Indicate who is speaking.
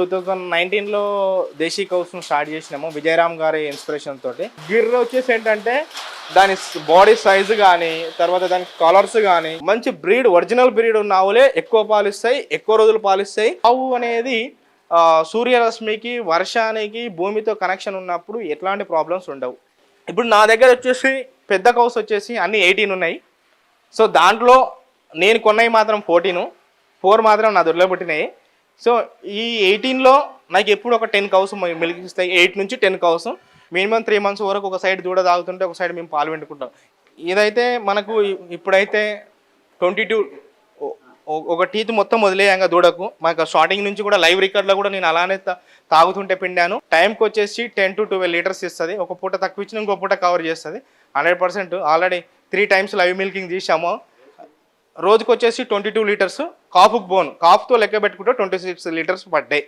Speaker 1: Two thousand నైన్టీన్లో దేశీ కౌస్ను start చేసినాము. విజయరామ్ గారి ఇన్స్పిరేషన్ తోటి. గిర్ర వచ్చేసి ఏంటంటే దాని బాడీ సైజు కానీ తర్వాత దాని కలర్స్ కానీ మంచి బ్రీడ్ ఒరిజినల్ బ్రీడ్ ఉన్న ఆవులే ఎక్కువ పాలిస్తాయి ఎక్కువ రోజులు పాలిస్తాయి. ఆవు అనేది సూర్యరశ్మికి వర్షానికి భూమితో కనెక్షన్ ఉన్నప్పుడు ఎట్లాంటి ప్రాబ్లమ్స్ ఉండవు. ఇప్పుడు నా దగ్గర వచ్చేసి పెద్ద కౌస్ వచ్చేసి అన్ని ఎయిటీన్ ఉన్నాయి. సో దాంట్లో నేను కొన్నవి మాత్రం ఫోర్టీను ఫోర్ మాత్రం నా దొరిలో పుట్టినాయి. సో ఈ ఎయిటీన్లో నాకు ఎప్పుడు ఒక టెన్ కౌస్ మిల్క్ ఇస్తాయి ఎయిట్ నుంచి ten cows. Minimum three months వరకు ఒక సైడ్ దూడ తాగుతుంటే ఒక సైడ్ మేము పాలు పెట్టుకుంటాం ఇదైతే మనకు ఇప్పుడైతే ట్వంటీ టూ ఒక టీత్ మొత్తం వదిలేయంగా దూడకు. మాకు స్టార్టింగ్ నుంచి కూడా లైవ్ రికార్డ్లో కూడా నేను అలానే తాగుతుంటే పిండాను. టైంకి వచ్చేసి టెన్ టు ట్వెల్వ్ లీటర్స్ ఇస్తుంది. ఒక పూట తక్కువ ఇచ్చిన ఇంకో పూట కవర్ చేస్తుంది. Hundred percent already three times live milking తీసాము రోజుకు వచ్చేసి ట్వంటీ టూ లీటర్స్ కాఫుకు బోన్ కాఫ్తో లెక్క పెట్టుకుంటే twenty six litres per day